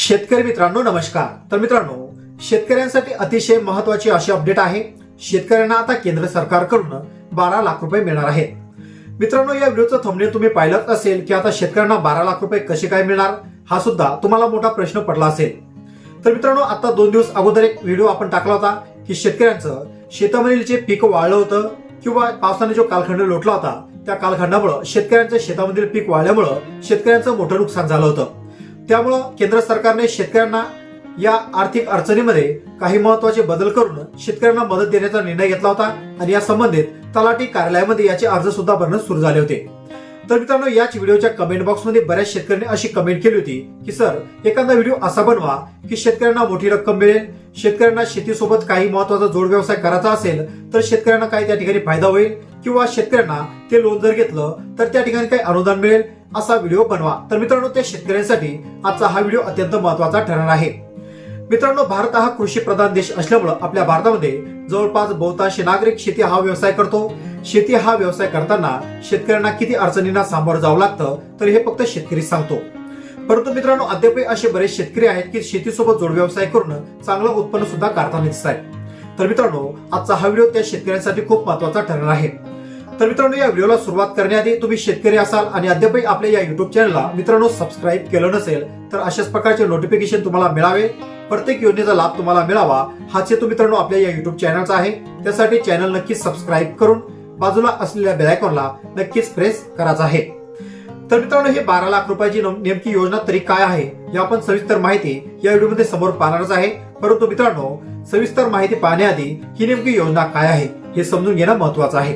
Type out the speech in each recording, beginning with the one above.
शेतकरी मित्रांनो नमस्कार. तर मित्रांनो शेतकऱ्यांसाठी अतिशय महत्वाची अशी अपडेट आहे. शेतकऱ्यांना आता केंद्र सरकारकडून बारा लाख रुपये मिळणार आहेत. मित्रांनो या व्हिडिओचं थंबनेल तुम्ही पाहिलंच असेल की आता शेतकऱ्यांना बारा लाख रुपये कसे काय मिळणार हा सुद्धा तुम्हाला मोठा प्रश्न पडला असेल. तर मित्रांनो आता दोन दिवस अगोदर एक व्हिडिओ आपण टाकला होता की शेतकऱ्यांचं शेतामधील जे पीक वाळलं होतं किंवा पावसाने जो कालखंड लोटला होता त्या कालखंडामुळं शेतकऱ्यांचं शेतामधील पीक वाढल्यामुळं शेतकऱ्यांचं मोठं नुकसान झालं होतं. त्यामुळं केंद्र सरकारने शेतकऱ्यांना या आर्थिक अडचणीमध्ये काही महत्त्वाचे बदल करून शेतकऱ्यांना मदत देण्याचा निर्णय घेतला होता आणि या संबंधित तलाठी कार्यालयामध्ये याचे अर्ज सुद्धा भरणं सुरू झाले होते. तर मित्रांनो याच व्हिडिओच्या कमेंट बॉक्समध्ये बऱ्याच शेतकऱ्यांनी अशी कमेंट केली होती की सर एखादा व्हिडिओ असा बनवा की शेतकऱ्यांना मोठी रक्कम मिळेल. शेतकऱ्यांना शेतीसोबत काही महत्त्वाचा जोड व्यवसाय करायचा असेल तर शेतकऱ्यांना काही त्या ठिकाणी फायदा होईल. किंवा शेतकऱ्यांना ते लोन जर घेतलं तर त्या ठिकाणी काही अनुदान मिळेल. असा व्हिडिओ बनवा. तर मित्रांनो त्या शेतकऱ्यांसाठी आजचा हा व्हिडिओ अत्यंत महत्त्वाचा ठरणार आहे. मित्रांनो भारत हा कृषी प्रधान देश असल्यामुळं आपल्या भारतामध्ये जवळपास बहुतांशी नागरिक शेती हा व्यवसाय करतो. शेती हा व्यवसाय करताना शेतकऱ्यांना किती अडचणींना सामोरं जावं लागतं तर हे फक्त शेतकरी सांगतो. परंतु मित्रांनो अद्यापही असे बरेच शेतकरी आहेत की शेतीसोबत जोड व्यवसाय करून चांगलं उत्पन्न सुद्धा काढताना दिसत आहेत. तर मित्रांनो आजचा हा व्हिडिओ त्या शेतकऱ्यांसाठी खूप महत्त्वाचा ठरणार आहे. तर मित्रांनो या व्हिडिओला सुरुवात करण्याआधी तुम्ही शेतकरी असाल आणि अद्यापही आपल्या या युट्यूब चॅनलला मित्रांनो सबस्क्राईब केलं नसेल तर अशाच प्रकारचे नोटिफिकेशन तुम्हाला मिळावे. प्रत्येक योजनेचा लाभ तुम्हाला मिळावा. हाच हेतू मित्रांनो आपल्या या युट्यूब चॅनलचा आहे. त्यासाठी चॅनल नक्की सबस्क्राईब करून बाजूला असलेल्या बेलायकॉनला नक्कीच प्रेस करायचा आहे. तर मित्रांनो हे बारा लाख रुपयाची नेमकी योजना तरी काय आहे या आपण सविस्तर माहिती या व्हिडिओमध्ये समोर पाहणारच आहे. परंतु मित्रांनो सविस्तर माहिती पाहण्याआधी ही नेमकी योजना काय आहे हे समजून घेणं महत्वाचं आहे.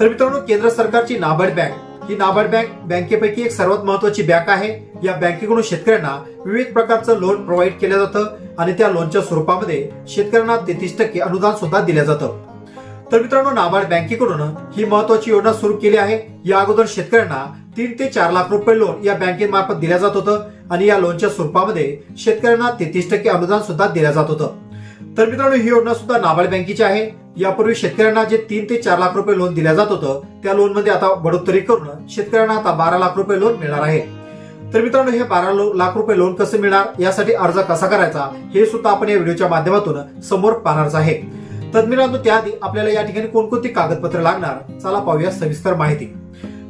तर मित्रांनो केंद्र सरकारची नाबार्ड बँक ही नाबार्ड बँक बँकेपैकी एक सर्वात महत्वाची बँक आहे. या बँकेकडून शेतकऱ्यांना विविध प्रकारचं लोन प्रोव्हाइड केलं जातं आणि त्या लोनच्या स्वरूपामध्ये शेतकऱ्यांना तेहतीस टक्के अनुदान सुद्धा दिलं जातं. तर मित्रांनो नाबार्ड बँकेकडून ही महत्वाची योजना सुरू केली आहे. या अगोदर शेतकऱ्यांना तीन ते चार लाख रुपये लोन या बँकेमार्फत दिल्या जात होतं आणि या लोनच्या स्वरूपामध्ये शेतकऱ्यांना तेहतीस टक्के अनुदान सुद्धा दिलं जात होतं. तर मित्रांनो ही योजना सुद्धा नाबार्ड बँकेची आहे. यापूर्वी शेतकऱ्यांना जे तीन ते चार लाख रुपये लोन दिल्या जात होतं त्या लोनमध्ये आता बढोत्तरी करून शेतकऱ्यांना आता बारा लाख रुपये लोन मिळणार आहे. तर मित्रांनो हे बारा लो- लाख रुपये लोन कसं मिळणार यासाठी अर्ज कसा करायचा हे सुद्धा आपण या व्हिडिओच्या माध्यमातून समोर पाहणारच आहे. तर मित्रांनो त्याआधी आपल्याला या ठिकाणी कोणकोणती कागदपत्र लागणार? चला पाहूया सविस्तर माहिती.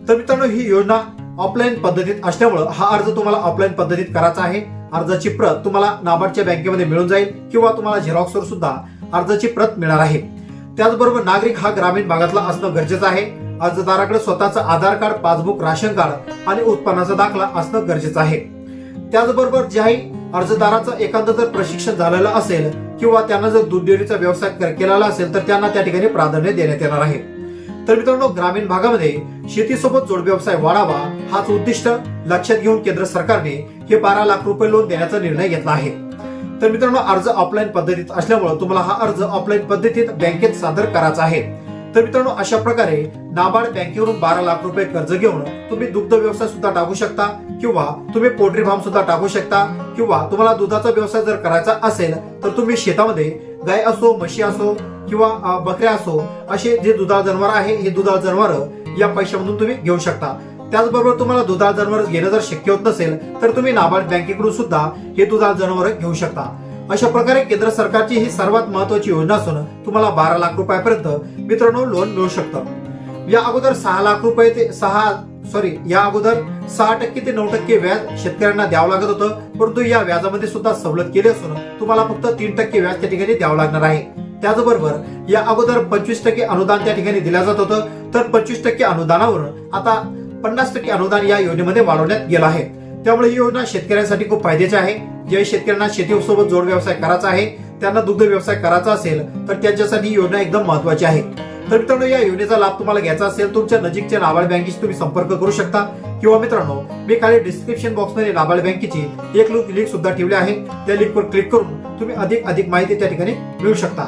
तर मित्रांनो ही योजना ऑफलाईन पद्धतीत असल्यामुळं हा अर्ज तुम्हाला ऑफलाईन पद्धतीत करायचा आहे. अर्जाची प्रत तुम्हाला नाबार्डच्या बँकेमध्ये मिळून जाईल किंवा तुम्हाला झेरॉक्सवर सुद्धा अर्जाची प्रत मिळणार आहे. त्याचबरोबर नागरिक हा ग्रामीण भागातला असणं गरजेचं आहे. अर्जदाराकडे स्वतःचं Aadhaar card passbook ration card आणि उत्पन्नाचा दाखला असणं गरजेचं आहे. त्याचबरोबर ज्याही अर्जदाराचं एखादं जर प्रशिक्षण झालेलं असेल किंवा त्यांना जर दूध डेअरीचा व्यवसाय कर- केलेला असेल तर त्यांना त्या ठिकाणी प्राधान्य देण्यात येणार आहे. तर मित्रांनो ग्रामीण भागामध्ये शेतीसोबत जोड व्यवसाय वाढावा हाच उद्दिष्ट लक्षात घेऊन केंद्र सरकारने हे बारा लाख रुपये लोन देण्याचा निर्णय घेतला आहे. तर मित्रांनो अर्ज ऑफलाईन पद्धतीत असल्यामुळे तुम्हाला हा अर्ज ऑफलाईन पद्धतीत बँकेत सादर करायचा आहे. तर मित्रांनो अशा प्रकारे नाबार्ड बँकेवरून बारा लाख रुपये कर्ज घेऊन तुम्ही दुग्ध व्यवसाय सुद्धा टाकू शकता किंवा तुम्ही पोल्ट्री फार्म सुद्धा टाकू शकता किंवा तुम्हाला दुधाचा व्यवसाय जर करायचा असेल तर तुम्ही शेतामध्ये गाय असो म्हशी असो किंवा बकऱ्या असो असे जे दुधाळ जनावर आहे हे दुधाळ जनावर या पैशामधून तुम्ही घेऊ शकता. त्याचबरोबर तुम्हाला दुधाळ जनावर घेणं जर शक्य होत नसेल तर तुम्ही नाबार्ड बँकेकडून सुद्धा हे दुधाळ जनावर घेऊ शकता. अशा प्रकारे केंद्र सरकारची ही सर्वात महत्वाची योजना असून तुम्हाला बारा लाख रुपयापर्यंत मित्रांनो लोन मिळू शकतं. या अगोदर सहा लाख रुपये ते सहा सॉरी या अगोदर सहा टक्के ते नऊ टक्के व्याज शेतकऱ्यांना द्यावं लागत होतं परंतु या व्याजामध्ये सुद्धा सवलत केली असून तुम्हाला फक्त तीन टक्के व्याज त्या ठिकाणी द्यावं लागणार आहे. त्याचबरोबर या अगोदर पंचवीस टक्के अनुदान त्या ठिकाणी दिलं जात होतं तर पंचवीस टक्के अनुदानावरून आता पन्नास टक्के अनुदान या योजनेमध्ये वाढवण्यात गेलं आहे. त्यामुळे ही योजना शेतकऱ्यांसाठी खूप फायद्याची आहे. जे शेतकऱ्यांना शेतीसोबत जोड व्यवसाय करायचा आहे त्यांना दुग्ध व्यवसाय करायचा असेल तर त्यांच्यासाठी ही योजना एकदम महत्वाची आहे. तर मित्रांनो या योजनेचा लाभ तुम्हाला घ्यायचा असेल तुमच्या नजीकच्या नाबार्ड बँकेशी तुम्ही संपर्क करू शकता. किंवा मित्रांनो मी खाली डिस्क्रिप्शन बॉक्समध्ये नाबार्ड बँकेची एक लिंक सुद्धा ठेवली आहे. त्या लिंकवर क्लिक करून तुम्ही अधिक अधिक माहिती त्या ठिकाणी मिळू शकता.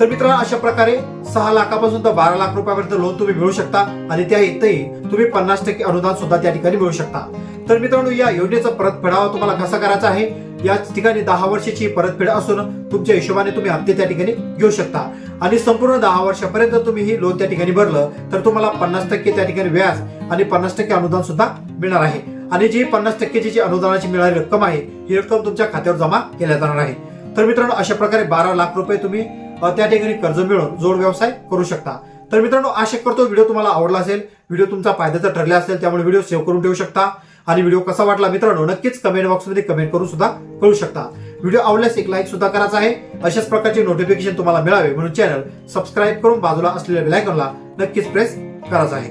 तर मित्रांनो अशा प्रकारे सहा लाखापासून तर बारा लाख रुपयापर्यंत लोन तुम्ही मिळू शकता आणि त्या इथेही तुम्ही पन्नास टक्के अनुदान सुद्धा त्या ठिकाणी मिळू शकता. तर मित्रांनो या योजनेचा परतफेडावा तुम्हाला कसा करायचा आहे? या ठिकाणी दहा वर्षाची परतफेड असून तुमच्या हिशोबाने तुम्ही हप्ते त्या ठिकाणी घेऊ शकता. आणि संपूर्ण दहा वर्षापर्यंत तुम्ही ही लोन त्या ठिकाणी भरलं तर तुम्हाला पन्नास टक्के त्या ठिकाणी व्याज आणि पन्नास टक्के अनुदान सुद्धा मिळणार आहे. आणि जी पन्नास टक्केची जी अनुदानाची मिळालेली रक्कम आहे ही रक्कम तुमच्या खात्यावर जमा केल्या जाणार आहे. तर मित्रांनो अशा प्रकारे बारा लाख रुपये तुम्ही त्या ठिकाणी कर्ज मिळवून जोड व्यवसाय करू शकता. तर मित्रांनो आशा करतो व्हिडिओ तुम्हाला आवडला असेल. व्हिडिओ तुमचा फायद्याचा ठरला असेल त्यामुळे व्हिडिओ सेव्ह करून ठेवू शकता. आणि व्हिडिओ कसा वाटला मित्रांनो नक्कीच कमेंट बॉक्समध्ये कमेंट करून सुद्धा कळू शकता. व्हिडिओ आवडल्यास एक लाईक सुद्धा करायचा आहे. अशाच प्रकारचे नोटिफिकेशन तुम्हाला मिळावे म्हणून चॅनल सबस्क्राईब करून बाजूला असलेल्या बेलायकॉनला नक्कीच प्रेस करायचा आहे.